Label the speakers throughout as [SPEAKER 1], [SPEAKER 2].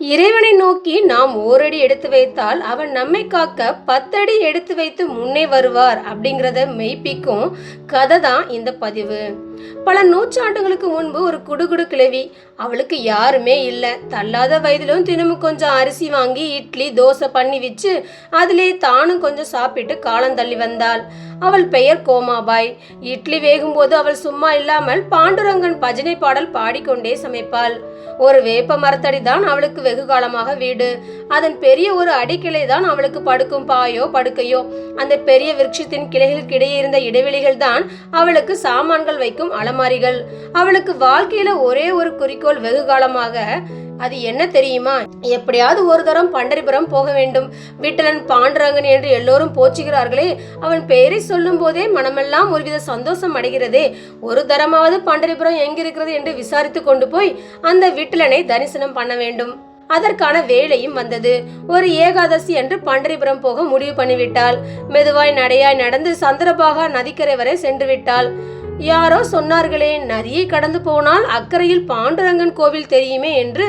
[SPEAKER 1] இறைவனை நோக்கி நாம் ஓரடி எடுத்து வைத்தால் அவன் நம்மை காக்க பத்தடி எடுத்து வைத்து முன்னே வருவார் அப்படிங்கிறத மெய்ப்பிக்கும் கதை தான் இந்த பதிவு. பல நூற்றாண்டுகளுக்கு முன்பு ஒரு குடுகுடு கிழவி அவளுக்கு யாருமே இல்லை. தள்ளாத வயதிலும் தினமும் கொஞ்சம் அரிசி வாங்கி இட்லி தோசை பண்ணி வச்சு அதிலே தானும் கொஞ்சம் சாப்பிட்டு காலம் தள்ளி வந்தாள். அவள் பெயர் கோமாபாய். இட்லி வேகும்போது அவள் சும்மா இல்லாமல் பாண்டுரங்கன் பஜனை பாடல் பாடிக்கொண்டே சமைப்பாள். ஒரு வேப்ப மரத்தடி தான் அவளுக்கு வெகு காலமாக வீடு. அதன் பெரிய ஒரு அடிக்கிளை தான் அவளுக்கு படுக்கும் பாயோ படுக்கையோ. அந்த பெரிய விருட்சத்தின் கிளைகளுக்கு இடையே இருந்த இடைவெளிகள் தான் அவளுக்கு சாமான்கள் வைக்கும் அலமாரிகள். அவளுக்கு வாழ்க்கையில ஒரே ஒரு குறிக்கோள் வெகு காலமாக அது என்ன தெரியுமா? எப்படியாவது ஒரு தரம் பண்டரிபுரம் போக வேண்டும். விட்டலன் பாண்டுரங்கன் என்று எல்லோரும் போச்சுகிறார்களே அவன் பெயரை சொல்லும் போதே மனமெல்லாம் ஒருவித சந்தோஷம் அடைகிறதே. ஒரு தரமாவது பண்டரிபுரம் எங்கிருக்கிறது என்று விசாரித்து கொண்டு போய் அந்த விட்டலனை தரிசனம் பண்ண வேண்டும். அதற்கான வேலையும் வந்தது. ஒரு ஏகாதசி என்று பண்டரிபுரம் போக முடிவு பண்ணிவிட்டாள். மெதுவாய் நடையாய் நடந்து சந்திரபாகா நதிக்கரை வரை சென்று விட்டாள். யாரோ சொன்னார்களே நதியை கடந்து போனால் அக்கறையில் பாண்டுரங்கன் கோவில் தெரியுமே என்று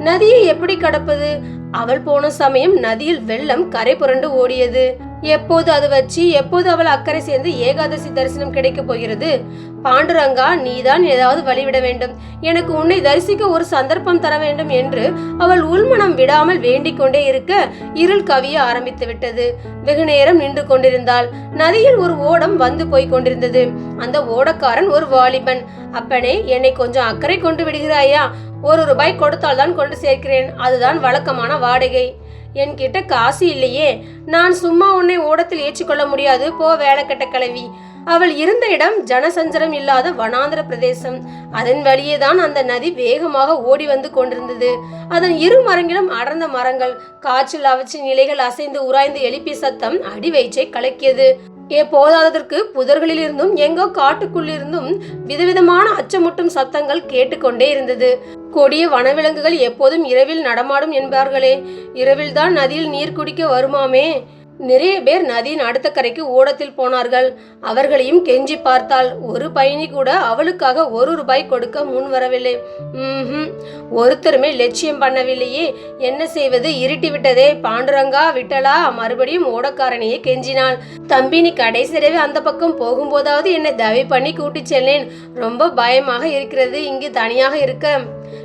[SPEAKER 1] நதியை எப்படி கடப்பது? அவள் போன சமயம் நதியில் வெள்ளம் கரை புரண்டு ஓடியது. எப்போது அது வச்சு எப்போது அவள் அக்கறை சேர்ந்து ஏகாதசி தரிசனம் கிடைக்க போகிறது? பாண்டுரங்கா நீதான் ஏதாவது வழிவிட வேண்டும். எனக்கு உன்னை தரிசிக்க ஒரு சந்தர்ப்பம் தர வேண்டும் என்று அவள் உள்மனம் விடாமல் வேண்டிக் கொண்டே இருக்க இருள் கவிய ஆரம்பித்து விட்டது. வெகு நேரம் நின்று கொண்டிருந்தாள். நதியில் ஒரு ஓடம் வந்து போய் கொண்டிருந்தது. அந்த ஓடக்காரன் ஒரு வாலிபன். அப்பனே என்னை கொஞ்சம் அக்கறை கொண்டு விடுகிறாயா? ஒரு ரூபாய் கொடுத்தால் தான் கொண்டு சேர்க்கிறேன். அதுதான் வழக்கமான வாடகை. என்கிட்ட காசு இல்லையே. நான் சும்மா உன்னை ஓடத்தில் ஏற்றிக்கொள்ள முடியாது. போ வேலை கட்ட கிளவி. அவள் இருந்த இடம் ஜனசஞ்சரம் இல்லாத வனாந்திர பிரதேசம். அதன் வழியே தான் அந்த நதி வேகமாக ஓடி வந்து கொண்டிருந்தது. அதன் இரு மரங்களும் அடர்ந்த மரங்கள். காற்றில் அவற்றின் இலைகள் அசைந்து உராய்ந்து எழுப்பி சத்தம் அடி வயிற்றை கலக்கியது. ஏ போதாததற்கு புதர்களிலிருந்தும் எங்கோ காட்டுக்குள்ளிருந்தும் விதவிதமான அச்சமுட்டும் சத்தங்கள் கேட்டுக்கொண்டே இருந்தது. கொடிய வனவிலங்குகள் எப்போதும் இரவில் நடமாடும் என்பார்களே. இரவில்தான் நதியில் நீர் குடிக்க வருமாமே. நிறைய பேர் நதியின் அடுத்த கரைக்கு ஓடத்தில் போனார்கள். அவர்களையும் கெஞ்சி பார்த்தாள். ஒரு பயணி கூட அவளுக்காக ஒரு ரூபாய் கொடுக்க முன் வரவில்லை. ஒருத்தருமே லட்சியம் பண்ணவில்லையே. என்ன செய்வது? இருட்டி விட்டதே பாண்டுரங்கா விட்டலா மறுபடியும் ஓடக்காரனையே கெஞ்சினாள். தம்பி நீ கடைசி அந்த பக்கம் போகும்போதாவது என்னை தவி பண்ணி கூட்டிச் செல்லேன். ரொம்ப பயமாக இருக்கிறது. இங்கு தனியாக இருக்க.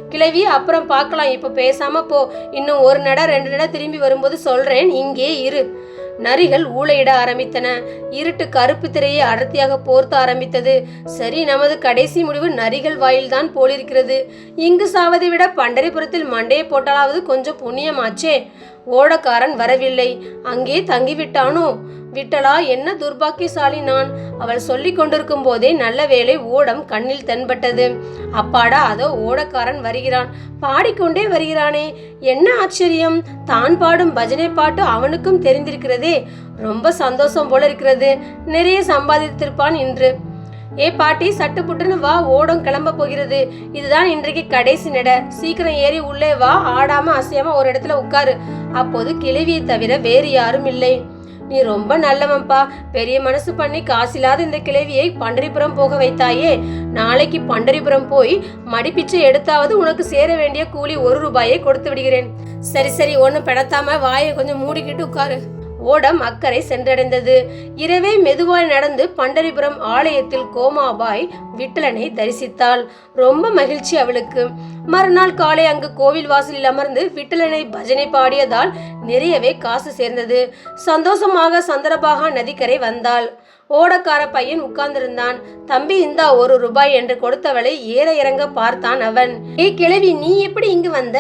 [SPEAKER 1] கிழவி அப்புறம் பார்க்கலாம். இப்போ பேசாம போ. இன்னும் ஒரு நட ரெண்டு நட திரும்பி வரும்போது சொல்றேன். இங்கே இரு. நரிகள் ஊளையிட ஆரம்பித்தன. இருட்டு கருப்பு திரையை அடர்த்தியாக போர்த்த ஆரம்பித்தது. சரி நமது கடைசி முடிவு நரிகள் வாயில்தான் போலிருக்கிறது. இங்கு சாவதை விட பண்டரிபுரத்தில் மண்டையை போட்டாலாவது கொஞ்சம் புண்ணியமாச்சே. ஓடக்காரன் வரவில்லை. அங்கே தங்கிவிட்டானோ? விட்டலா என்ன துர்பாக்கியசாலி நான் அவள் சொல்லிக் கொண்டிருக்கும் போதே நல்ல வேளை ஓடம் கண்ணில் தென்பட்டது. அப்பாடா அதோ ஓடக்காரன் வருகிறான். பாடிக்கொண்டே வருகிறானே. என்ன ஆச்சரியம்? தான் பாடும் பஜனை பாட்டு அவனுக்கும் தெரிந்திருக்கிறதே. ரொம்ப சந்தோஷம் போல இருக்கிறது. நிறைய சம்பாதித்திருப்பான் இன்று. ஏ பாட்டி சட்டு புட்டுன்னு வா ஓடம் கிளம்ப போகிறது. இதுதான் இன்றைக்கு கடைசி நட. சீக்கிரம் ஏறி உள்ளே வா ஆடாம அசையாம ஒரு இடத்துல உட்காரு. அப்போது கிழவியை தவிர வேறு யாரும் இல்லை. நீ ரொம்ப நல்லவன்பா பெரிய மனசு பண்ணி காசில்லாத இந்த கிழவியை பண்டரிபுரம் போக வைத்தாயே. நாளைக்கு பண்டரிபுரம் போய் மடிப்பிச்சை எடுத்தாவது உனக்கு சேர வேண்டிய கூலி ஒரு ரூபாயை கொடுத்து விடுகிறேன். சரி சரி ஒன்றும் பெடத்தாம வாயை கொஞ்சம் மூடிக்கிட்டு உட்காரு. ஓடம் அக்கறை சென்றடைந்தது. இரவே மெதுவாய் நடந்து பண்டரிபுரம் ஆலயத்தில் கோமாபாய் விட்டலனை தரிசித்தாள். ரொம்ப மகிழ்ச்சி அவளுக்கு. மறுநாள் காலை அங்கு கோவில் வாசலில் அமர்ந்து விட்டலனை பஜனை பாடியதால் நிறையவே காசு சேர்ந்தது. சந்தோஷமாக சந்திரபாகா நதிக்கரை வந்தாள். ஓடக்கார பையன் உட்கார்ந்திருந்தான். தம்பி இந்தா ஒரு ரூபாய் என்று கொடுத்தவளை ஏற இறங்க பார்த்தான் அவன். ஏய் கிழவி நீ எப்படி இங்கு வந்த?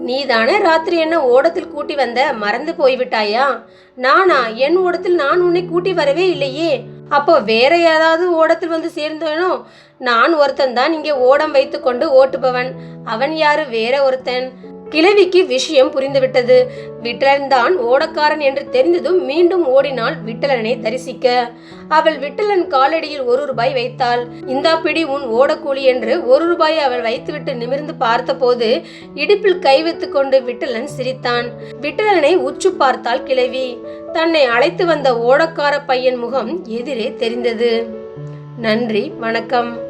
[SPEAKER 1] நீதானே ராத்திரி என்ன ஓடத்தில் கூட்டி வந்த? மறந்து போய்விட்டாயா? நானா? என் ஓடத்தில் நான் உன்னை கூட்டி வரவே இல்லையே. அப்போ வேற ஏதாவது ஓடத்தில் வந்து சேர்ந்தேனோ? நான் ஒருத்தன் தான் இங்கே ஓடம் வைத்துக்கொண்டு ஓட்டுபவன். அவன் யாரு? வேற ஒருத்தன். கிழவிக்கு விஷயம் புரிந்துவிட்டது. விட்டலன் தான் ஓடக்காரன் என்று தெரிந்ததும் மீண்டும் ஓடினாள் விட்டலனை தரிசிக்க. அவள் விட்டலன் காலடியில் ஒரு ரூபாய் வைத்தாள். இந்தா பிடி உன் ஓடக்கூலி என்று ஒரு ரூபாயை அவள் வைத்துவிட்டு நிமிர்ந்து பார்த்தபோது இடுப்பில் கை வைத்துக் கொண்டு விட்டலன் சிரித்தான். விட்டலனை உற்று பார்த்தாள் கிழவி. தன்னை அழைத்து வந்த ஓடக்கார பையன் முகம் எதிரே தெரிந்தது. நன்றி வணக்கம்.